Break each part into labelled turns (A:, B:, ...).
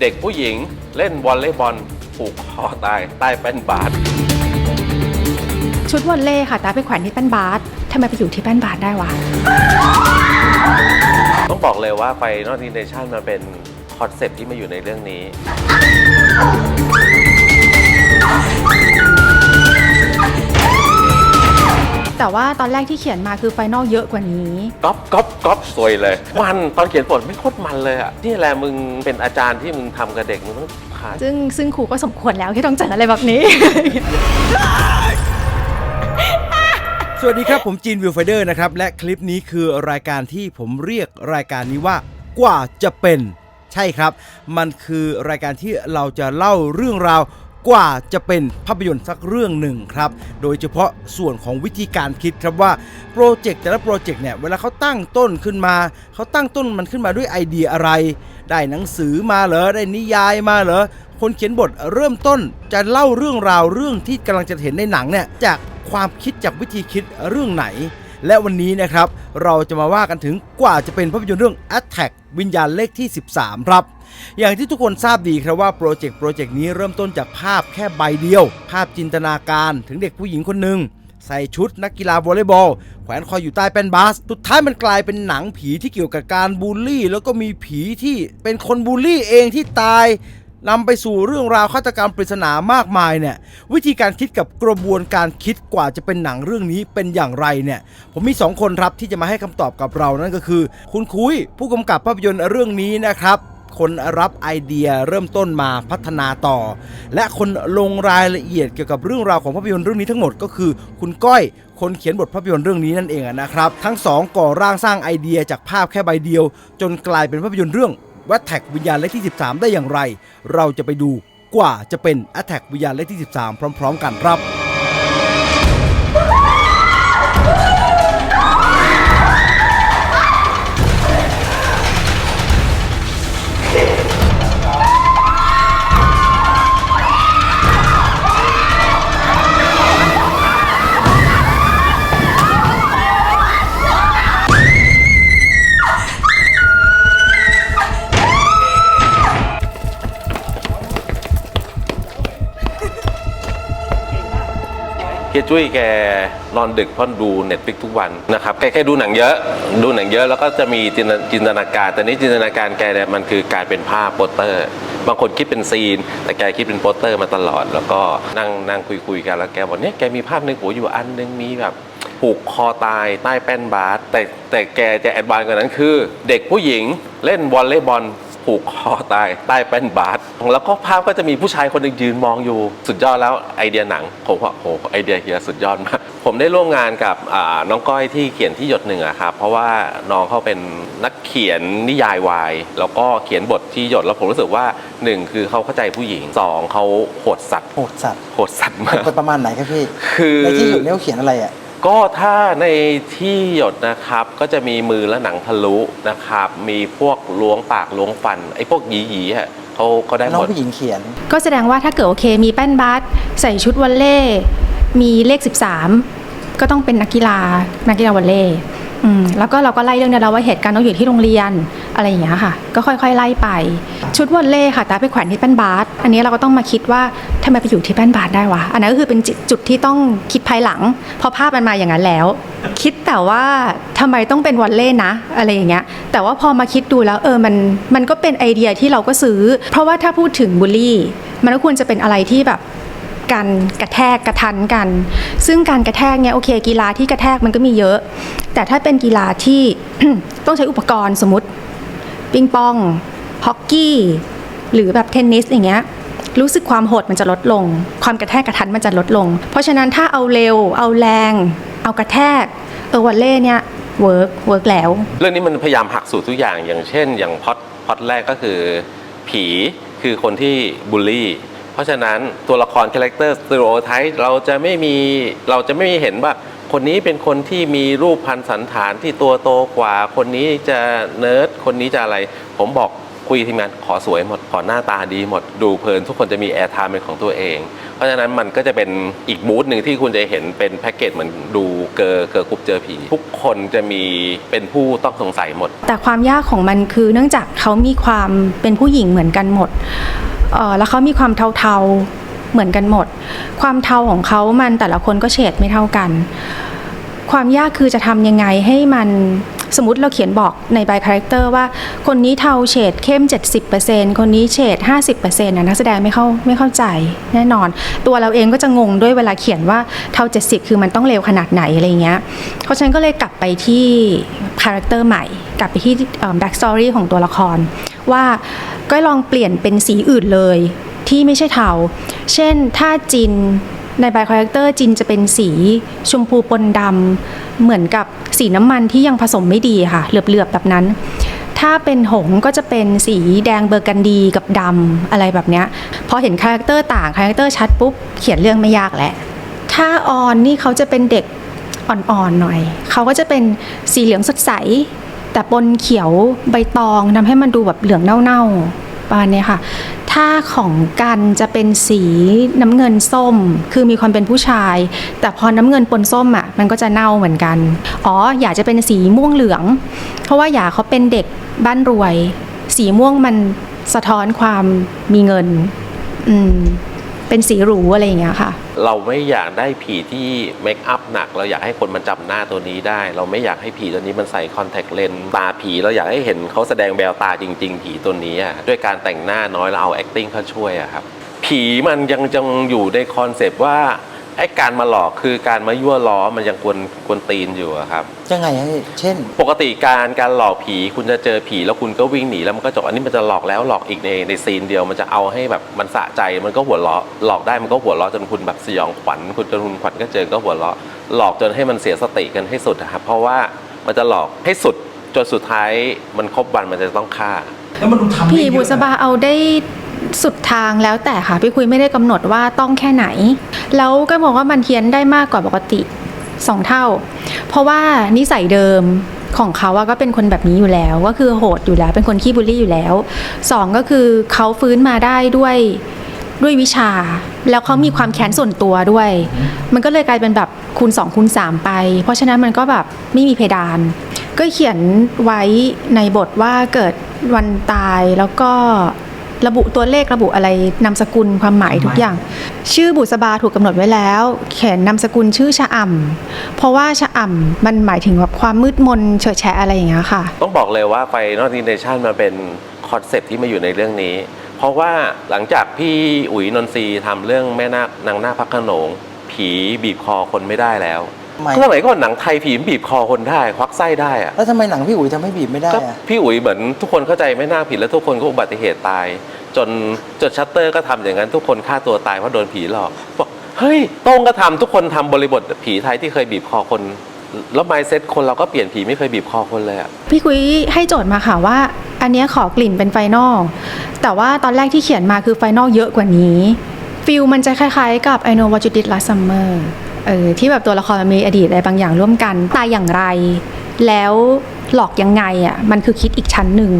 A: เด็กผู้หญิงเล่นวอลเลย์บอลผูกคอตายใต้แป้นบาส
B: ชุดวอลเล่ค่ะแต่ไปแขวนที่แป้นบาสทำไมไปอยู่ที่แป้นบาสได้วะ
A: ต้องบอกเลยว่าไฟนอตอินเนชั่นมันเป็นคอนเซปต์ที่มาอยู่ในเรื่องนี้
B: แต่ว่าตอนแรกที่เขียนมาคือไฟนอลเยอะกว่านี้
A: ก๊อปก๊อปก๊อปสวยเลย มันตอนเขียนบทไม่โคตรมันเลยอะนี่แหละมึงเป็นอาจารย์ที่มึงทำกับเด็กมึงต้องผ่าน
B: ซึ่งซึ่งครูก็สมควรแล้วที่ต้องเจออะไรแบบนี้
C: สวัสดีครับ ผมจีนวิวไฟเดอร์นะครับ และคลิปนี้คือรายการที่ผมเรียกรายการนี้ว่ากว่าจะเป็น ใช่ครับ มันคือรายการที่เราจะเล่าเรื่องราว กว่าจะเป็นภาพยนตร์สักเรื่องหนึ่งครับ โดยเฉพาะส่วนของวิธีการคิดครับว่าโปรเจกต์แต่ละโปรเจกต์เนี่ยเวลาเขาตั้งต้นขึ้นมา เขาตั้งต้นมันขึ้นมาด้วยไอเดียอะไร ได้หนังสือมาเหรอ ได้นิยายมาเหรอ คนเขียนบทเริ่มต้นจะเล่าเรื่องราวเรื่องที่กำลังจะเห็นในหนังเนี่ยจากความคิดจากวิธีคิดเรื่องไหน และวันนี้นะครับเราจะมาว่ากันถึงกว่าจะเป็นภาพยนตร์เรื่อง Attack วิญญาณเลขที่ 13 ครับ อย่างที่ทุกคนทราบดีครับว่าโปรเจกต์โปรเจกต์นี้เริ่มต้นจากภาพแค่ใบเดียว ภาพจินตนาการถึงเด็กผู้หญิงคนหนึ่งใส่ชุดนักกีฬาวอลเลย์บอล แขวนคออยู่ใต้แป้นบาส สุดท้ายมันกลายเป็นหนังผีที่เกี่ยวกับการบูลลี่ แล้วก็มีผีที่เป็นคนบูลลี่เองที่ตายนำไปสู่เรื่องราวฆาตกรรมปริศนามากมายเนี่ยวิธีการคิดกับกระบวนการคิดกว่าจะเป็นหนังเรื่องนี้เป็นอย่างไรเนี่ยผมมี 2 คนครับที่จะมาให้คำตอบกับเรานั่นก็คือ คุณคุยผู้กำกับภาพยนตร์เรื่องนี้นะครับ คนรับไอเดียเริ่มต้นมาพัฒนาต่อ และคนลงรายละเอียดเกี่ยวกับเรื่องราวของภาพยนตร์เรื่องนี้ทั้งหมดก็คือ คุณก้อยคนเขียนบทภาพยนตร์เรื่องนี้นั่นเองนะครับ ทั้งสองก่อร่างสร้างไอเดียจากภาพแค่ใบเดียว จนกลายเป็นภาพยนตร์เรื่องวัตแท็กวิญญาณเลขที่ 13 ได้อย่างไร เราจะไปดูกว่าจะเป็น a t t a c k วิญญาณเลขที่ 13 พร้อม ๆ กันครับ
A: จุ้ยแกนอนดึกเพราะดูเน็ตฟิกทุกวันนะครับแกแกดูหนังเยอะ ดูหนังเยอะแล้วก็จะมีจินตจินตนาการ แต่นี้จินตนาการแกเนี่ยมันคือการเป็นภาพโปสเตอร์ บางคนคิดเป็นซีน แต่แกคิดเป็นโปสเตอร์มาตลอด แล้วก็นั่งนั่งคุยคุยกันแล้วแกบอกเนี่ยแกมีภาพในหัวอยู่อันนึงมีแบบผูกคอตายใต้แป้นบาสแต่แต่แกจะแอดวานกว่านั้นคือ เด็กผู้หญิงเล่นวอลเลย์บอล ผูกคอตายใต้แป้นบาสแล้วก็ภาพก็จะมีผู้ชายคนหนึ่งยืนมองอยู่สุดยอดแล้วไอเดียหนังผมว่าโหไอเดียเฮียสุดยอดมากผมได้ร่วมงานกับอ่าน้องก้อยที่เขียนที่หยดหนึ่งอะครับเพราะว่าน้องเขาเป็นนักเขียนนิยายวายแล้วก็เขียนบทที่หยดแล้วผมรู้สึกว่าหนึ่งคือเขาเข้าใจผู้หญิงสองเขาโหดสัตว์
D: โหดสัตว์
A: โหดสัตว์มาก
D: เป็นประมาณไหนครับพี่
A: คือ
D: ในที่อยู่เนี่ยเขาเขียนอะไรอะ
A: ก็ถ้าในที่หยดนะครับก็จะมีมือและหนังทะลุนะครับ มีพวกล้วงปากล้วงฟันไอ้พวกหยีหยีๆฮะเขาเขาได้ห
D: น้อง
A: มด
D: ผู้หญิงเขียน
B: ก็แสดงว่าถ้าเกิดโอเค มีแป้นบาสใส่ชุดวอลเล่ มีเลข 13 ก็ต้องเป็นนักกีฬานักกีฬาวอลเล่ อืมแล้วก็เราก็ไล่เรื่องนี้แล้วว่าเหตุการณ์ต้องอยู่ที่โรงเรียนอะไรอย่างเงี้ยค่ะ ก็ค่อยๆไล่ไป ชุดวอลเล่ค่ะแต่ไปแขวนที่แป้นบาสอันนี้เราก็ต้องมาคิดว่าทำไมไปอยู่ที่แป้นบาสได้วะอันนั้นก็คือเป็นจุดจุดที่ต้องคิดภายหลังเพราะภาพมันมาอย่างนั้นแล้ว คิดแต่ว่าทำไมต้องเป็นวอลเล่นะ อะไรอย่างเงี้ยแต่ว่าพอมาคิดดูแล้วเออมันมันก็เป็นไอเดียที่เราก็ซื้อ เพราะว่าถ้าพูดถึงบูลลี่ มันก็ควรจะเป็นอะไรที่แบบ การกระแทกกระทันกัน ซึ่งการกระแทกเนี่ยโอเค กีฬาที่กระแทกมันก็มีเยอะ แต่ถ้าเป็นกีฬาที่ต้องใช้อุปกรณ์สมมติปิงปองฮอกกี้ หรือแบบเทนนิสอย่างเงี้ยรู้สึกความโหดมันจะลดลง ความกระแทกกระทันมันจะลดลง เพราะฉะนั้นถ้าเอาเร็ว เอาแรง เอากระแทก เออวอลเล่เนี่ยเวิร์กเวิร์กแล้ว
A: เรื่องนี้มันพยายามหักสูตรทุกอย่างอย่างเช่น อย่างพอดพอดแรกก็คือ ผีคือคนที่บูลลี่ ราะฉะนั้นตัวละครคาแรคเตอร์สตอริโอไทป์เราจะไม่มีเราจะไม่มีเห็นว่าคนนี้เป็นคนที่มีรูปพันสันฐานที่ตัวโตกว่า คนนี้จะเนิร์ดคนนี้จะอะไร ผมบอกคุยทีมงานขอสวยหมด ขอหน้าตาดีหมดดูเพลินทุกคนจะมีแอร์ไทม์เป็นของตัวเอง เพราะฉะนั้นมันก็จะเป็นอีกบูธหนึ่งที่คุณจะเห็นเป็นแพ็กเกจเหมือนดูเกอร์เกอร์กรุ๊ปเจอผี ทุกคนจะมีเป็นผู้ต้องสงสัยหมด
B: แต่ความยากของมันคือเนื่องจากเขามีความเป็นผู้หญิงเหมือนกันหมด แล้วเขามีความเทาๆเหมือนกันหมด ความเทาของเขามันแต่ละคนก็เฉดไม่เท่ากัน ความยากคือจะทำยังไงให้มัน สมมติเราเขียนบอกในใบคาแรคเตอร์ว่า คนนี้เทาเฉดเข้ม 70%คนนี้เฉด 50%นะนักแสดงไม่เข้าไม่เข้าใจแน่นอน ตัวเราเองก็จะงงด้วยเวลาเขียนว่าเทา 70 คือมันต้องเร็วขนาดไหนอะไรเงี้ยเพราะฉะนั้นก็เลยกลับไปที่คาแรคเตอร์ใหม่ กลับไปที่แบ็กสตอรี่ของตัวละคร ว่าก็ลองเปลี่ยนเป็นสีอื่นเลยที่ไม่ใช่เทา เช่นถ้าจิน ในไบคาแรคเตอร์จินจะเป็นสีชมพูปนดำเหมือนกับสีน้ำมันที่ยังผสมไม่ดีค่ะ เหลือบๆแบบนั้น ถ้าเป็นหงก็จะเป็นสีแดงเบอร์กันดีกับดำอะไรแบบเนี้ยพอเห็นคาแรคเตอร์ต่างคาแรคเตอร์ชัดปุ๊บเขียนเรื่องไม่ยากแหละถ้าออนนี่เขาจะเป็นเด็กอ่อนๆหน่อย เขาก็จะเป็นสีเหลืองสดใส แต่ปนเขียวใบตองทำให้มันดูแบบเหลืองเน่าๆประมาณนี้ค่ะ ถ้าของกันจะเป็นสีน้ำเงินส้ม คือมีความเป็นผู้ชาย แต่พอน้ำเงินปนส้มอะมันก็จะเน่าเหมือนกัน อ๋ออยากจะเป็นสีม่วงเหลือง เพราะว่าอยากเขาเป็นเด็กบ้านรวย สีม่วงมันสะท้อนความมีเงิน อืม เป็นสีหรูอะไรอย่างเงี้ยค่ะ
A: เราไม่อยากได้ผีที่เมคอัพหนัก เราอยากให้คนมันจำหน้าตัวนี้ได้ เราไม่อยากให้ผีตัวนี้มันใส่คอนแทคเลนส์ตาผีเราอยากให้เห็นเขาแสดงแววตาจริง ๆ ผีตัวนี้อะด้วยการแต่งหน้าน้อยเราเอา acting เข้าช่วยอะครับ ผีมันยังจังอยู่ในคอนเซปต์ว่า ไอ้การมาหลอกคือการมายั่วล้อมันยังกวนกวนตีนอยู่อะครับ
D: ยังไงฮะพี่เช่น
A: ปกติการการหลอกผีคุณจะเจอผีแล้วคุณก็วิ่งหนีแล้วมันก็จบอันนี้มันจะหลอกแล้วหลอกอีกในในซีนเดียวมันจะเอาให้แบบมันสะใจมันก็หัวเราะหลอกได้มันก็หัวเราะจนคุณแบบสยองขวัญคุณจนคุณขวัญก็เจอก็หัวเราะหลอกจนให้มันเสียสติกันให้สุดอะครับเพราะว่ามันจะหลอกให้สุดจนสุดท้ายมันครบวันมันจะต้องฆ่า
C: แล้วมันดูทำได้
B: พี่
C: เยอะ
B: บุษบาเอาได้ สุดทางแล้วแต่ค่ะ พี่คุยไม่ได้กำหนดว่าต้องแค่ไหน แล้วก็มองว่ามันเทียนได้มากกว่าปกติสองเท่า เพราะว่านิสัยเดิมของเขาว่าก็เป็นคนแบบนี้อยู่แล้ว ก็คือโหดอยู่แล้ว เป็นคนขี้บูลลี่อยู่แล้วสองก็คือเขาฟื้นมาได้ด้วยด้วยวิชา แล้วเขามีความแค้นส่วนตัวด้วย มันก็เลยกลายเป็นแบบคูณ2คูณ3ไป เพราะฉะนั้นมันก็แบบไม่มีเพดาน ก็เขียนไว้ในบทว่าเกิดวันตายแล้วก็ ระบุตัวเลขระบุอะไรนามสกุลความหมายทุกอย่าง ชื่อบุษบาถูกกำหนดไว้แล้ว เขียนนามสกุลชื่อชะอ่ำเพราะว่าชะอ่ำมันหมายถึงแบบความมืดมนเฉอะแฉะอะไรอย่างเงี้ยค่ะ
A: ต้องบอกเลยว่าไฟนอต n เนชั่นมันเป็นคอนเซปต์ที่มาอยู่ในเรื่องนี้ เพราะว่าหลังจากพี่อุ๋ยนนทรีย์ทำเรื่องแม่นาคนางนาคพระโขนงผีบีบคอคนไม่ได้แล้ว
D: ทำไม
A: ก็สมัยก่อนหนังไทยผีมันบีบคอคนได้ควักไส้ได้อะ
D: แล้วทำไมหนังพี่อุ๋ยทำให้บีบไม่ได้
A: ก็
D: อะ
A: พี่อุ๋ยเหมือนทุกคนเข้าใจแม่นาคผิดแล้วทุกคนก็อุบัติเหตุตาย จนจนชัตเตอร์ก็ทำอย่างนั้นทุกคนฆ่าตัวตายเพราะโดนผีหลอกบอกเฮ้ยโต้งก็ทำทุกคนทำบริบทผีไทยที่เคยบีบคอคน แล้วไมเซ็ตคนเราก็เปลี่ยนผีไม่เคยบีบคอคนเลยอะ
B: พี่คุยให้โจทย์มาค่ะว่า อันเนี้ยขอกลิ่นเป็นไฟนอลแต่ว่าตอนแรกที่เขียนมาคือไฟนอลเยอะกว่านี้ฟิลมันจะคล้ายๆกับ I know what you did last summer เออที่แบบตัวละครมันมีอดีตอะไรบางอย่างร่วมกันตายอย่างไร แล้วหลอกยังไงอะมันคือคิดอีกชั้นหนึ่ง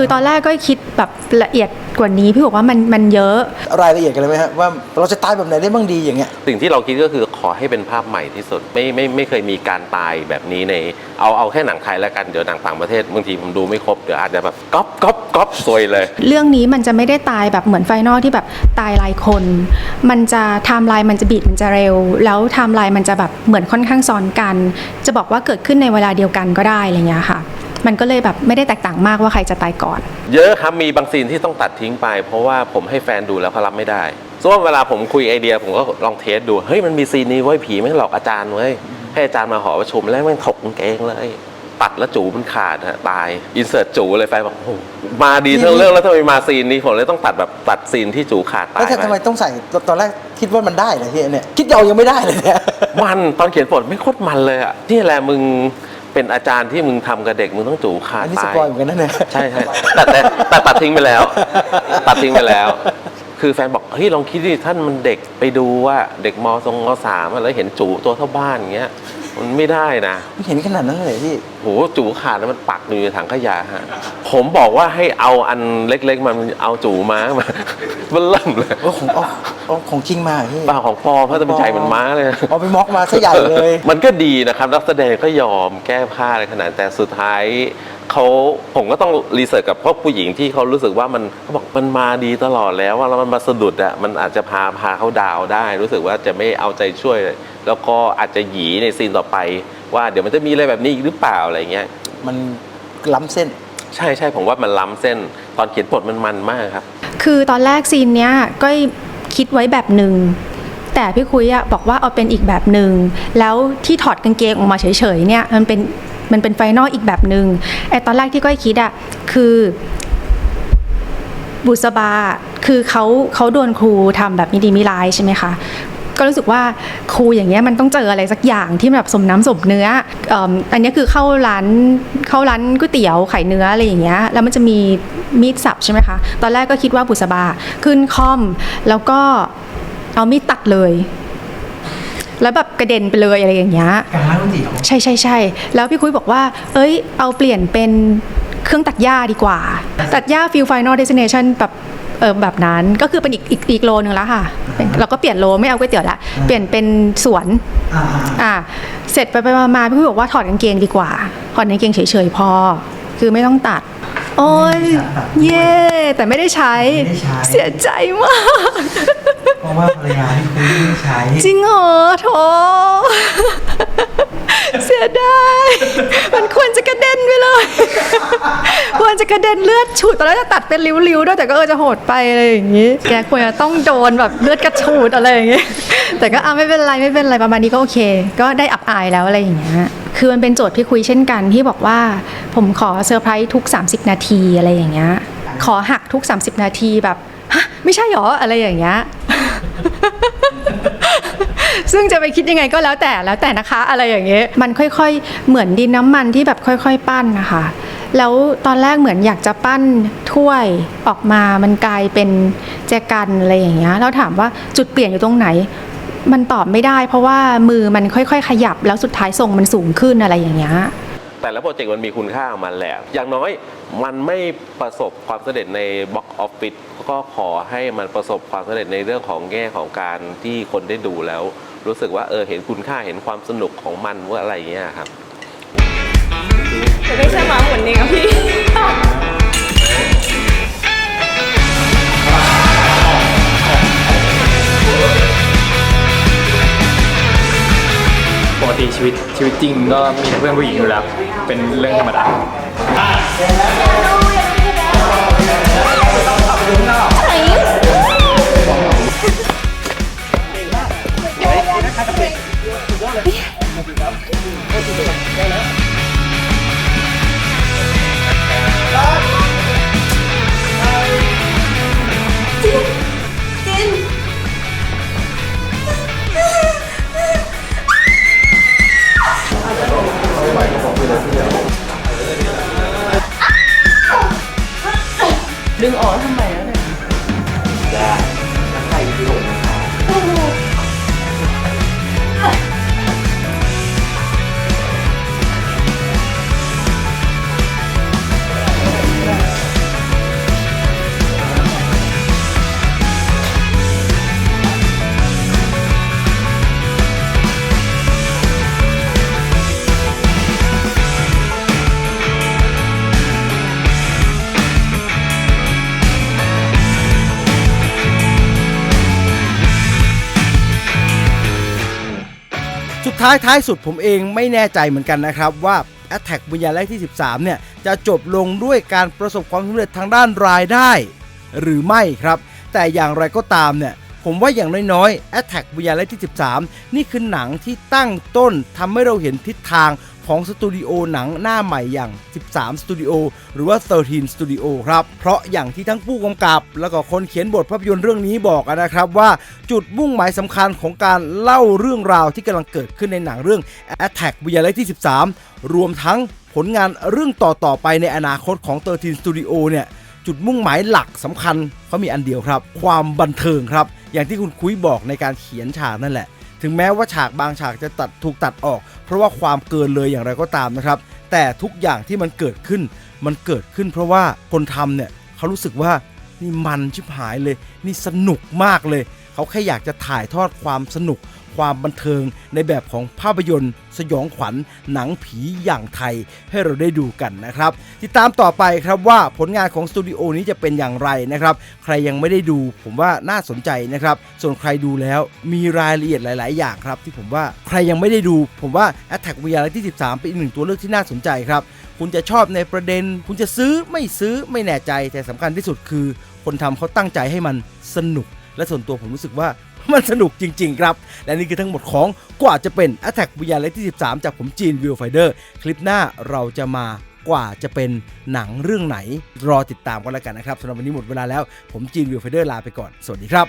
B: คือตอนแรกก็คิดแบบละเอียดกว่านี้พี่บอกว่ามันมันเยอะ
D: รายละเอียดกันเลยไหมฮะว่าเราจะตายแบบไหนได้บ้างดีอย่างเงี้ย
A: สิ่งที่เราคิดก็คือขอให้เป็นภาพใหม่ที่สุดไม่ไม่ไม่เคยมีการตายแบบนี้ใน เอาเอาแค่หนังไทยแล้วกันเดี๋ยวหนังต่างประเทศบางทีผมดูไม่ครบเดี๋ยวอาจจะแบบก๊อปก๊อปก๊อปซวยเลย
B: เรื่องนี้มันจะไม่ได้ตายแบบเหมือนไฟนอลที่แบบตายรายคน มันจะไทม์ไลน์มันจะบีดมันจะเร็ว แล้วไทม์ไลน์มันจะแบบเหมือนค่อนข้างซ้อนกัน จะบอกว่าเกิดขึ้นในเวลาเดียวกันก็ได้อะไรเงี้ยค่ะ มันก็เลยแบบไม่ได้แตกต่างมากว่าใครจะตายก่อน
A: เยอะครับมีบางซีนที่ต้องตัดทิ้งไป เพราะว่าผมให้แฟนดูแล้วเขารับไม่ได้ส่วนเวลาผมคุยไอเดียผมก็ลองเทสดูเฮ้ยมันมีซีนนี้ไว้ยผีไม่งหลอกอาจารย์เว้ยให้อาจารย์มาหอประชุมแล้วแม่งถกกางเกงเลยตัดแล้วจูมันขาดฮะตายอินเสิร์ตจูเลยแฟนบอกโอ้โหมาดีทั้งเรื่องแล้วทำไมมาซีนนี้ผมเลยต้องตัดแบบตัดซีนที่จูขาดตา
D: แล้
A: ยว
D: ทำไม
A: ไป
D: ต้องใส่ตอนแรกคิดว่ามันได้เหรอพี่เนี่ยคิดเรายังไม่ได้เลยเนี่ย
A: มันตอนเขียนบทไม่โคตรมันเลยอะนี่แหละมึง เป็นอาจารย์ที่มึงทำกับเด็กมึงต้องจูขาด
D: อันนี้ส
A: ตาย
D: ปอยเหมือนกันนะเนี่ย
A: ใช่ใช่แต่แต่แต่ตัดทิ้งไปแล้ว ตัดทิ้งไปแล้ว คือแฟนบอกเฮ้ยลองคิดดิท่านมันเด็กไปดูว่าเด็กมทรงมสามอะแล้วเห็นจูตัวเท่าบ้านอย่างเงี้ยมันไม่ได้นะ
D: ไม่เห็นขนาดนั้นเลยพี่
A: โหจูขาดแล้วมันปักอยู่ในถังขยะฮะผมบอกว่าให้เอาอันเล็กๆมันเอาจูม้ามามันเริ่มเลย
D: โอ้ของเอาเอา ของจริงมาเหรอพี่
A: ป้าของปลอมเพราะแต่มันใหญ่มันม้าเลย
D: เอาไปม็อกมาซะใหญ่เลย
A: มันก็ดีนะครับนักแสดงก็ยอมแก้ผ้าอะไรขนาดแต่สุดท้ายเขาผมก็ต้องรีเสิร์ชกับพวกผู้หญิงที่เขารู้สึกว่ามันเขาบอกมันมาดีตลอดแล้วว่าแล้วมันมาสะดุดอะมันอาจจะพาพาเขาดาวได้ รู้สึกว่าจะไม่เอาใจช่วย แล้วก็อาจจะหยีในซีนต่อไป ว่าเดี๋ยวมันจะมีอะไรแบบนี้อีกหรือเปล่าอะไรเงี้ย
D: มันล้ำเส้น
A: ใช่ใช่ผมว่ามันล้ำเส้น ตอนเขียนบทมันมันมากครับ
B: คือตอนแรกซีนเนี้ยก็ คิดไว้แบบหนึ่งแต่พี่คุยอะบอกว่าเอาเป็นอีกแบบหนึ่งแล้วที่ถอดกางเกงออกมาเฉยๆเนี่ยมันเป็นมันเป็นไฟนอลอีกแบบหนึ่งไอตอนแรกที่ก้อยคิดอะคือบุษบาคือเขาเขาโดนครูทำแบบมีดีมิร้ายใช่ไหมคะ ก็รู้สึกว่าครูอย่างเงี้ยมันต้องเจออะไรสักอย่างที่แบบสมน้ำสมเนื้อเอิ่มอันเนี้ยคือเข้าร้านเข้าร้านก๋วยเตี๋ยวไข่เนื้ออะไรอย่างเงี้ยแล้วมันจะมีมีดสับใช่ไหมคะ ตอนแรกก็คิดว่าบุษบาขึ้นคอม แล้วก็เอามีดตัดเลย แล้วแบบกระเด็นไปเลยอะไรอย่างเงี้ย
D: กลางร้านก๋วยเตี๋ยว
B: ใช่ใช่ใช่แล้วพี่คุยบอกว่า เอ้ย เอาเปลี่ยนเป็นเครื่องตัดหญ้าดีกว่า ตัดหญ้าฟิลไฟนอลเดสเนชันแบบ เออแบบนั้นก็คือเป็นอีกอีกอีกโลนึงแล้วค่ะเป็นเราก็เปลี่ยนโลไม่เอาก๋วยเตี๋ยวละเปลี่ยนเป็นสวน
D: อ่า
B: อ่าเสร็จไปไปมามาพี่คุยบอกว่าถอดกางเกงดีกว่าถอดกางเกงเฉยๆพอ คือไม่ต้องตัด โอ้ยเย่แต่ไม่ได้ใช้
D: ไม่ได้ใช้
B: เสียใจมาก
D: เพราะว่าภรรยาที่คุยไม่ใช้
B: จริงเหรอโถ เสียดาย มันควรจะกระเด็นไปเลย ควรจะกระเด็นเลือดฉูดตอนแรกจะตัดเป็นริ้วๆด้วยแต่ก็เออจะโหดไปอะไรอย่างนี้ แกควรจะต้องโดนแบบเลือดกระฉูดอะไรอย่างนี้แต่ก็อะไม่เป็นไรไม่เป็นไรประมาณนี้ก็โอเค ก็ได้อับอายแล้วอะไรอย่างเงี้ยคือมันเป็นโจทย์พี่คุยเช่นกันที่บอกว่า ผมขอเซอร์ไพรส์ทุก 30 นาทีอะไรอย่างเงี้ยขอหักทุก 30 นาทีแบบฮะไม่ใช่หรออะไรอย่างเงี้ย ซึ่งจะไปคิดยังไงก็แล้วแต่แล้วแต่นะคะ อะไรอย่างเงี้ยมันค่อยๆ เหมือนดินน้ำมันที่แบบค่อย ๆ ปั้นนะคะ แล้วตอนแรกเหมือนอยากจะปั้นถ้วยออกมามันกลายเป็นแจกันอะไรอย่างเงี้ยแล้วถามว่าจุดเปลี่ยนอยู่ตรงไหน มันตอบไม่ได้ เพราะว่ามือมันค่อย ๆ ขยับแล้วสุดท้ายทรงมันสูงขึ้นอะไรอย่างเงี้ย
A: แต่ละโปรเจกต์มันมีคุณค่าของมันแหละ อย่างน้อย มันไม่ประสบความสำเร็จในบ็อกออฟฟิศก็ขอให้มันประสบความสำเร็จในเรื่องของแง่ของการที่คนได้ดูแล้ว รู้สึกว่าเออเห็นคุณค่าเห็นความสนุกของมันว่าอะไรอย่างเงี้ยครับ
E: จะได้ใช่หมาหมุนเองอะพี่
F: ปกติชีวิตชีวิตจริงก็มีแต่เพื่อนผู้หญิงอยู่แล้ว เป็นเรื่องธรรมดา
C: สุดท้ ม ท้ายท้ายสุดผมเองไม่แน่ใจเหมือนกันนะครับว่า Attack วิญญาณแรกที่ 13 เนี่ย จะจบลงด้วยการประสบความสำเร็จทางด้านรายได้ หรือไม่ครับ แต่อย่างไรก็ตามเนี่ย ผมว่าอย่างน้อยๆ Attack วิญญาณแรกที่ 13 นี่คือหนังที่ตั้งต้นทำให้เราเห็นทิศทาง ของสตูดิโอหนังหน้าใหม่อย่าง 13 สตูดิโอหรือว่า 13 สตูดิโอครับ เพราะอย่างที่ทั้งผู้กำกับ แล้วก็คนเขียนบทภาพยนตร์เรื่องนี้บอกนะครับว่าจุดมุ่งหมายสำคัญของการเล่าเรื่องราวที่กำลังเกิดขึ้นในหนังเรื่อง Attack วิญญาณแรกที่13 รวมทั้งผลงานเรื่องต่อๆไปในอนาคตของ 13 Studio เนี่ยจุดมุ่งหมายหลักสำคัญเขามีอันเดียวครับ ความบันเทิงครับ อย่างที่คุณคุยบอกในการเขียนฉากนั่นแหละ ถึงแม้ว่าฉากบางฉากจะตัดถูกตัดออก เพราะว่าความเกินเลยอย่างไรก็ตามนะครับ แต่ทุกอย่างที่มันเกิดขึ้น มันเกิดขึ้น เพราะว่าคนทำเนี่ยเขารู้สึกว่านี่มันชิบหายเลย นี่สนุกมากเลย เขาแค่อยากจะถ่ายทอดความสนุก ความบันเทิงในแบบของภาพยนตร์ สยองขวัญหนังผีอย่างไทยให้เราได้ดูกันนะครับ ติดตามต่อไปครับว่าผลงานของสตูดิโอนี้จะเป็นอย่างไรนะครับ ใครยังไม่ได้ดูผมว่าน่าสนใจนะครับ ส่วนใครดูแล้วมีรายละเอียดหลาย ๆ อย่างครับ ที่ผมว่าใครยังไม่ได้ดู ผมว่า Attack VR ที่ 13 เป็นอีกหนึ่งตัวเลือกที่น่าสนใจครับคุณจะชอบในประเด็น คุณจะซื้อไม่ซื้อไม่แน่ใจแต่สำคัญที่สุดคือ คนทำเขาตั้งใจให้มันสนุก และส่วนตัวผมรู้สึกว่า มันสนุกจริง ๆ ครับ และนี่คือทั้งหมดของกว่าจะเป็น Attack VR ที่ 13 จากผมจีนวิวไฟเดอร์คลิปหน้าเราจะมากว่าจะเป็นหนังเรื่องไหนรอติดตามกันแล้วกันนะครับสำหรับวันนี้หมดเวลาแล้วผมจีนวิวไฟเดอร์ลาไปก่อนสวัสดีครับ